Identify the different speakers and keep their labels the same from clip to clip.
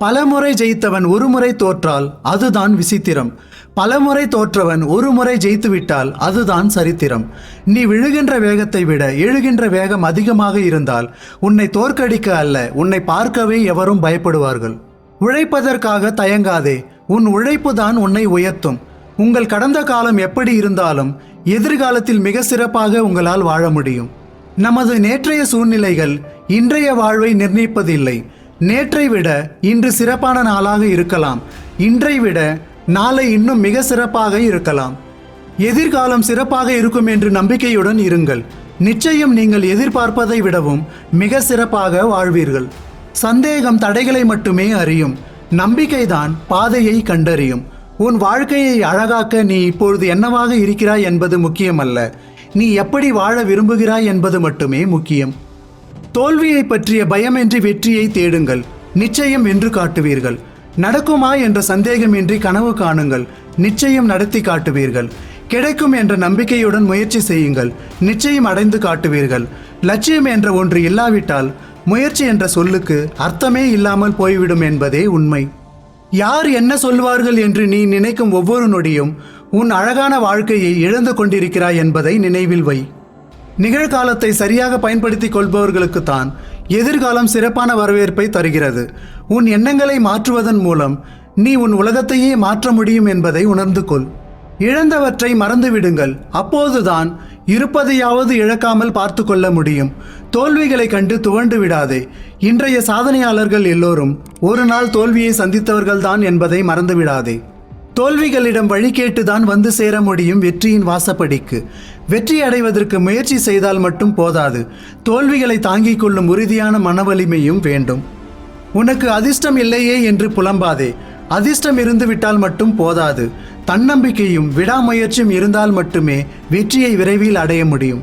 Speaker 1: பலமுறை ஜெயித்தவன் ஒருமுறை தோற்றால் அதுதான் விசித்திரம். பலமுறை தோற்றவன் ஒருமுறை ஜெயித்துவிட்டால் அதுதான் சரித்திரம். நீ விழுகின்ற வேகத்தை விட எழுகின்ற வேகம் அதிகமாக இருந்தால் உன்னை தோற்கடிக்க அல்ல உன்னை பார்க்கவே எவரும் பயப்படுவார்கள். உழைப்பதற்காக தயங்காதே உன் உழைப்பு தான் உன்னை உயர்த்தும். உங்கள் கடந்த காலம் எப்படி இருந்தாலும் எதிர்காலத்தில் மிக சிறப்பாக உங்களால் வாழ முடியும். நமது நேற்றைய சூழ்நிலைகள் இன்றைய வாழ்வை நிர்ணயிப்பதில்லை. நேற்றை விட இன்று சிறப்பான நாளாக இருக்கலாம். இன்றை விட நாளை இன்னும் மிக சிறப்பாக இருக்கலாம். எதிர்காலம் சிறப்பாக இருக்கும் என்று நம்பிக்கையுடன் இருங்கள். நிச்சயம் நீங்கள் எதிர்பார்ப்பதை விடவும் மிக சிறப்பாக வாழ்வீர்கள். சந்தேகம் தடைகளை மட்டுமே அறியும். நம்பிக்கைதான் பாதையை கண்டறியும். உன் வாழ்க்கையை அழகாக்க நீ இப்பொழுது என்னவாக இருக்கிறாய் என்பது முக்கியமல்ல. நீ எப்படி வாழ விரும்புகிறாய் என்பது மட்டுமே முக்கியம். தோல்வியை பற்றிய பயமின்றி வெற்றியை தேடுங்கள். நிச்சயம் வென்று காட்டுவீர்கள். நடக்குமா என்ற சந்தேகமின்றி கனவு காணுங்கள். நிச்சயம் நடத்தி காட்டுவீர்கள். கிடைக்கும் என்ற நம்பிக்கையுடன் முயற்சி செய்யுங்கள். நிச்சயம் அடைந்து காட்டுவீர்கள். லட்சியம் என்ற ஒன்று இல்லாவிட்டால் முயற்சி என்ற சொல்லுக்கு அர்த்தமே இல்லாமல் போய்விடும் என்பதே உண்மை. யார் என்ன சொல்வார்கள் என்று நீ நினைக்கும் ஒவ்வொரு நொடியும் உன் அழகான வாழ்க்கையை இழந்து கொண்டிருக்கிறாய் என்பதை நினைவில் வை. நிகழ்காலத்தை சரியாக பயன்படுத்திக் கொள்பவர்களுக்குத்தான் எதிர்காலம் சிறப்பான வரவேற்பை தருகிறது. உன் எண்ணங்களை மாற்றுவதன் மூலம் நீ உன் உலகத்தையே மாற்ற முடியும் என்பதை உணர்ந்து கொள். இழந்தவற்றை மறந்துவிடுங்கள் அப்போதுதான் இருப்பதையாவது இழக்காமல் பார்த்து கொள்ள முடியும். தோல்விகளை கண்டு துவண்டு விடாதே. இன்றைய சாதனையாளர்கள் எல்லோரும் ஒரு நாள் தோல்வியை சந்தித்தவர்கள்தான் என்பதை மறந்துவிடாதே தோல்விகளிடம் வழி கேட்டுதான் வந்து சேர முடியும் வெற்றியின் வாசப்படிக்கு. வெற்றி அடைவதற்கு முயற்சி செய்தால் மட்டும் போதாது. தோல்விகளை தாங்கிக் கொள்ளும் உறுதியான மனவலிமையும் வேண்டும். உனக்கு அதிர்ஷ்டம் இல்லையே என்று புலம்பாதே. அதிர்ஷ்டம் இருந்து விட்டால் மட்டும் போதாது. தன்னம்பிக்கையும் விடாமுயற்சியும் இருந்தால் மட்டுமே வெற்றியை விரைவில் அடைய முடியும்.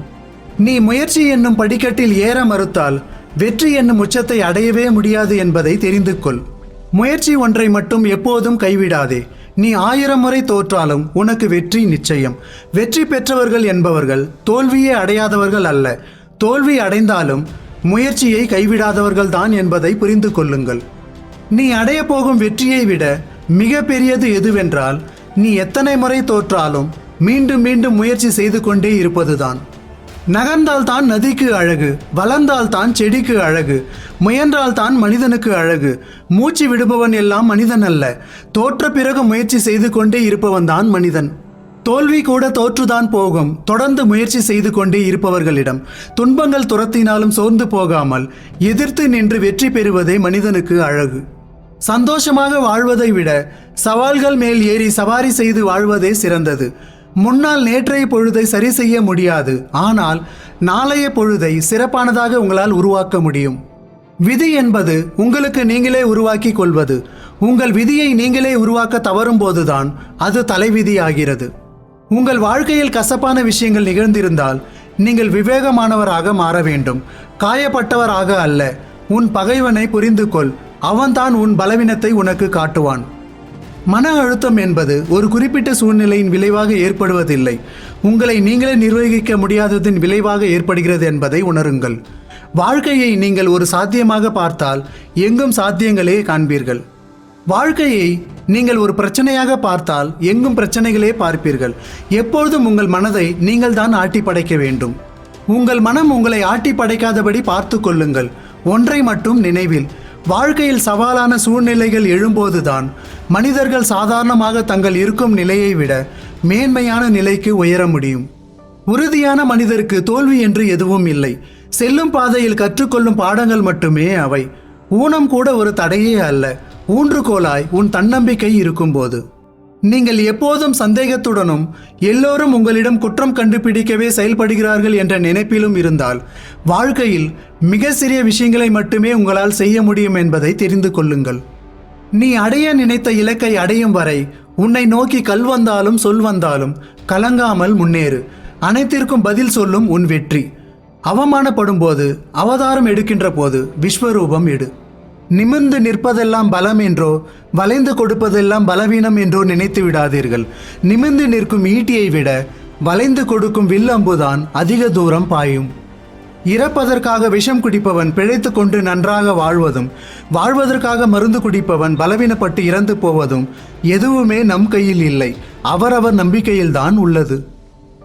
Speaker 1: நீ முயற்சி என்னும் படிக்கட்டில் ஏற மறுத்தால் வெற்றி என்னும் உச்சத்தை அடையவே முடியாது என்பதை தெரிந்து கொள். முயற்சி ஒன்றை மட்டும் எப்போதும் கைவிடாதே. நீ ஆயிரம் முறை தோற்றாலும் உனக்கு வெற்றி நிச்சயம். வெற்றி பெற்றவர்கள் என்பவர்கள் தோல்வியே அடையாதவர்கள் அல்ல. தோல்வி அடைந்தாலும் முயற்சியை கைவிடாதவர்கள் தான் என்பதை புரிந்து கொள்ளுங்கள். நீ அடைய போகும் வெற்றியை விட மிக பெரியது எதுவென்றால் நீ எத்தனை முறை தோற்றாலும் மீண்டும் மீண்டும் முயற்சி செய்து கொண்டே இருப்பதுதான். நகர்ந்தால் தான் நதிக்கு அழகு வளர்ந்தால் தான் செடிக்கு அழகு முயன்றால் தான் மனிதனுக்கு அழகு. மூச்சு விடுபவன் எல்லாம் மனிதன் அல்ல. தோற்ற பிறகு முயற்சி செய்து கொண்டே இருப்பவன் தான் மனிதன். தோல்வி கூட தோற்றுதான் போகும். தொடர்ந்து முயற்சி செய்து கொண்டே இருப்பவர்களிடம். துன்பங்கள் துரத்தினாலும் சோர்ந்து போகாமல் எதிர்த்து நின்று வெற்றி பெறுவதே மனிதனுக்கு அழகு. சந்தோஷமாக வாழ்வதை விட சவால்கள் மேல் ஏறி சவாரி செய்து வாழ்வதே சிறந்தது. முன்னால் நேற்றைய பொழுதை சரி செய்ய முடியாது. ஆனால் நாளைய பொழுதை சிறப்பானதாக உங்களால் உருவாக்க முடியும். விதி என்பது உங்களுக்கு நீங்களே உருவாக்கி கொள்வது. உங்கள் விதியை நீங்களே உருவாக்க தவறும் போதுதான் அது தலைவிதி ஆகிறது உங்கள் வாழ்க்கையில் கசப்பான விஷயங்கள் நிகழ்ந்திருந்தால் நீங்கள் விவேகமானவராக மாற வேண்டும். காயப்பட்டவராக அல்ல. உன் பகைவனை புரிந்து கொள் அவன்தான் உன் பலவீனத்தை உனக்கு காட்டுவான். மன அழுத்தம் என்பது ஒரு குறிப்பிட்ட சூழ்நிலையின் விளைவாக ஏற்படுவதில்லை. உங்களை நீங்களே நிர்வகிக்க முடியாததின் விளைவாக ஏற்படுகிறது என்பதை உணருங்கள். வாழ்க்கையை நீங்கள் ஒரு சாத்தியமாக பார்த்தால் எங்கும் சாத்தியங்களே காண்பீர்கள். வாழ்க்கையை நீங்கள் ஒரு பிரச்சனையாக பார்த்தால் எங்கும் பிரச்சனைகளே பார்ப்பீர்கள். எப்பொழுதும் உங்கள் மனதை நீங்கள் தான் ஆட்டி படைக்க வேண்டும். உங்கள் மனம் உங்களை ஆட்டி படைக்காதபடி பார்த்து கொள்ளுங்கள். ஒன்றை மட்டும் நினைவில் வாழ்க்கையில் சவாலான சூழ்நிலைகள் எழும்போதுதான் மனிதர்கள் சாதாரணமாக தங்கள் இருக்கும் நிலையை விட மேன்மையான நிலைக்கு உயர முடியும். உறுதியான மனிதருக்கு தோல்வி என்று எதுவும் இல்லை. செல்லும் பாதையில் கற்றுக்கொள்ளும் பாடங்கள் மட்டுமே அவை. ஊனம் கூட ஒரு தடையே அல்ல. ஊன்றுகோலாய் உன் தன்னம்பிக்கை இருக்கும்போது. நீங்கள் எப்போதும் சந்தேகத்துடனும் எல்லோரும் உங்களிடம் குற்றம் கண்டுபிடிக்கவே செயல்படுகிறார்கள் என்ற நினைப்பிலும் இருந்தால் வாழ்க்கையில் மிக சிறிய விஷயங்களை மட்டுமே உங்களால் செய்ய முடியும் என்பதை தெரிந்து கொள்ளுங்கள். நீ அடைய நினைத்த இலக்கை அடையும் வரை உன்னை நோக்கி கல் வந்தாலும் சொல் வந்தாலும் கலங்காமல் முன்னேறு. அனைத்திற்கும் பதில் சொல்லும் உன் வெற்றி. அவமானப்படும் போது அவதாரம் எடுக்கின்ற போது விஸ்வரூபம் எடு. நிமிர்ந்து நிற்பதெல்லாம் பலம் என்றோ வளைந்து கொடுப்பதெல்லாம் பலவீனம் என்றோ நினைத்து விடாதீர்கள். நிமிர்ந்து நிற்கும் ஈட்டியை விட வளைந்து கொடுக்கும் வில்லம்புதான் அதிக தூரம் பாயும். இறப்பதற்காக விஷம் குடிப்பவன் பிழைத்து கொண்டு நன்றாக வாழ்வதும் வாழ்வதற்காக மருந்து குடிப்பவன் பலவீனப்பட்டு இறந்து போவதும் எதுவுமே நம் கையில் இல்லை. அவரவர் நம்பிக்கையில்தான் உள்ளது.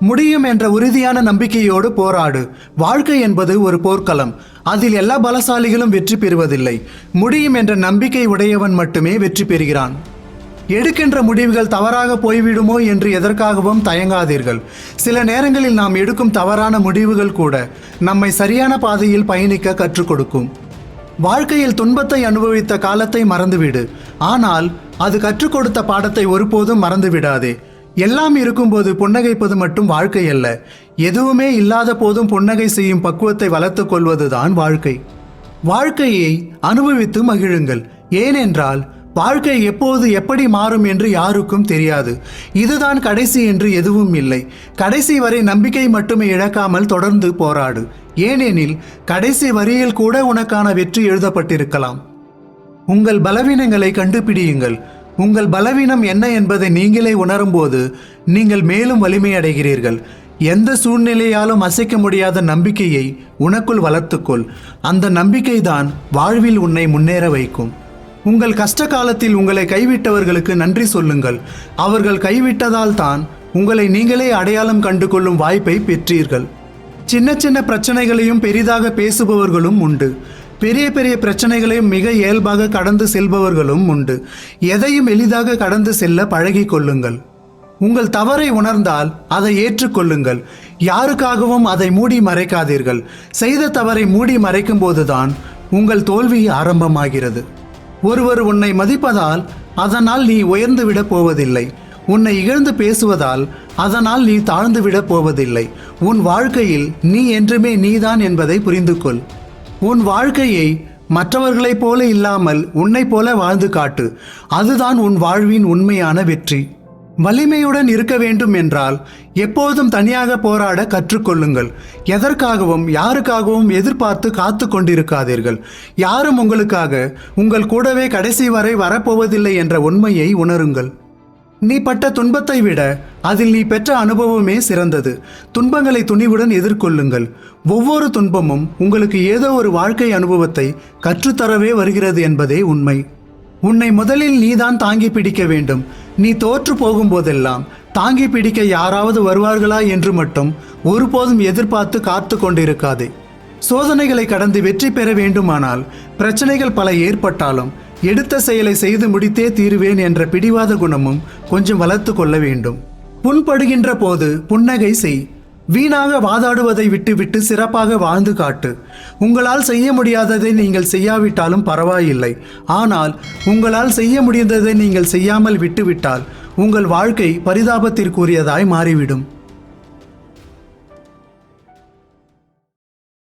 Speaker 1: முடியும் என்ற உறுதியான நம்பிக்கையோடு போராடு. வாழ்க்கை என்பது ஒரு போர்க்களம். அதில் எல்லா பலசாலிகளும் வெற்றி பெறுவதில்லை. முடியும் என்ற நம்பிக்கை உடையவன் மட்டுமே வெற்றி பெறுகிறான். எடுக்கின்ற முடிவுகள் தவறாக போய்விடுமோ என்று எதற்காகவும் தயங்காதீர்கள். சில நேரங்களில் நாம் எடுக்கும் தவறான முடிவுகள் கூட நம்மை சரியான பாதையில் பயணிக்க கற்றுக் கொடுக்கும். வாழ்க்கையில் துன்பத்தை அனுபவித்த காலத்தை மறந்துவிடு. ஆனால் அது கற்றுக் கொடுத்த பாடத்தை ஒருபோதும் மறந்து விடாதே எல்லாம் இருக்கும்போது புன்னகைப்பது மட்டும் வாழ்க்கை அல்ல. எதுவுமே இல்லாத போதும் புன்னகை செய்யும் பக்குவத்தை வளர்த்து கொள்வதுதான் வாழ்க்கை. வாழ்க்கையை அனுபவித்து மகிழுங்கள். ஏனென்றால் வாழ்க்கை எப்போது எப்படி மாறும் என்று யாருக்கும் தெரியாது. இதுதான் கடைசி என்று எதுவும் இல்லை. கடைசி வரை நம்பிக்கை மட்டுமே இழக்காமல் தொடர்ந்து போராடு. ஏனெனில் கடைசி வரியில் கூட உனக்கான வெற்றி எழுதப்பட்டிருக்கலாம். உங்கள் பலவீனங்களை கண்டுபிடியுங்கள். உங்கள் பலவீனம் என்ன என்பதை நீங்களே உணரும்போது நீங்கள் மேலும் வலிமை அடைகிறீர்கள் எந்த சூழ்நிலையாலும் அசைக்க முடியாத நம்பிக்கையை உனக்குள் வளர்த்துக்கொள். அந்த நம்பிக்கைதான் வாழ்வில் உன்னை முன்னேற வைக்கும். உங்கள் கஷ்ட காலத்தில் உங்களை கைவிட்டவர்களுக்கு நன்றி சொல்லுங்கள். அவர்கள் கைவிட்டதால் தான் உங்களை நீங்களே அடையாளம் கண்டு கொள்ளும் வாய்ப்பை பெற்றீர்கள். சின்ன சின்ன பிரச்சனைகளையும் பெரிதாக பேசுபவர்களும் உண்டு. பெரிய பெரிய பிரச்சனைகளையும் மிக இயல்பாக கடந்து செல்பவர்களும் உண்டு. எதையும் எளிதாக கடந்து செல்ல பழகிக் கொள்ளுங்கள். உங்கள் தவறை உணர்ந்தால் அதை ஏற்றுக்கொள்ளுங்கள் யாருக்காகவும் அதை மூடி மறைக்காதீர்கள். செய்த தவறை மூடி மறைக்கும் போதுதான் உங்கள் தோல்வி ஆரம்பமாகிறது. ஒருவர் உன்னை மதிப்பதால் அதனால் நீ உயர்ந்து விட போவதில்லை. உன்னை இகழ்ந்து பேசுவதால் அதனால் நீ தாழ்ந்து விட போவதில்லை. உன் வாழ்க்கையில் நீ என்றுமே நீதான் என்பதை புரிந்து கொள் உன் வாழ்க்கையை மற்றவர்களைப் போல இல்லாமல் உன்னைப் போல வாழ்ந்து காட்டு. அதுதான் உன் வாழ்வின் உண்மையான வெற்றி. வலிமையுடன் இருக்க வேண்டும் என்றால் எப்போதும் தனியாக போராட கற்றுக்கொள்ளுங்கள். எதற்காகவும் யாருக்காகவும் எதிர்பார்த்து காத்து கொண்டிருக்காதீர்கள். யாரும் உங்களுக்காக உங்கள் கூடவே கடைசி வரை வரப்போவதில்லை என்ற உண்மையை உணருங்கள். நீ பட்ட துன்பத்தை விட அதில் நீ பெற்ற அனுபவமே சிறந்தது. துன்பங்களை துணிவுடன் எதிர்கொள்ளுங்கள். ஒவ்வொரு துன்பமும் உங்களுக்கு ஏதோ ஒரு வாழ்க்கை அனுபவத்தை கற்றுத்தரவே வருகிறது என்பதே உண்மை. உன்னை முதலில் நீதான் தாங்கி பிடிக்க வேண்டும். நீ தோற்று போகும்போதெல்லாம் தாங்கி பிடிக்க யாராவது வருவார்களா என்று மட்டும் ஒருபோதும் எதிர்பார்த்து காத்து கொண்டிருக்காதே. சோதனைகளை கடந்து வெற்றி பெற வேண்டுமானால் பிரச்சனைகள் பல ஏற்பட்டாலும் எடுத்த செயலை செய்து முடித்தே தீருவேன் என்ற பிடிவாத குணமும் கொஞ்சம் வளர்த்து கொள்ள வேண்டும். புண்படுகின்ற போது புன்னகை செய். வீணாக வாதாடுவதை விட்டுவிட்டு சிறப்பாக வாழ்ந்து காட்டு. உங்களால் செய்ய முடியாததை நீங்கள் செய்யாவிட்டாலும் பரவாயில்லை. ஆனால் உங்களால் செய்ய முடிந்ததை நீங்கள் செய்யாமல் விட்டுவிட்டால் உங்கள் வாழ்க்கை பரிதாபத்திற்குரியதாய் மாறிவிடும்.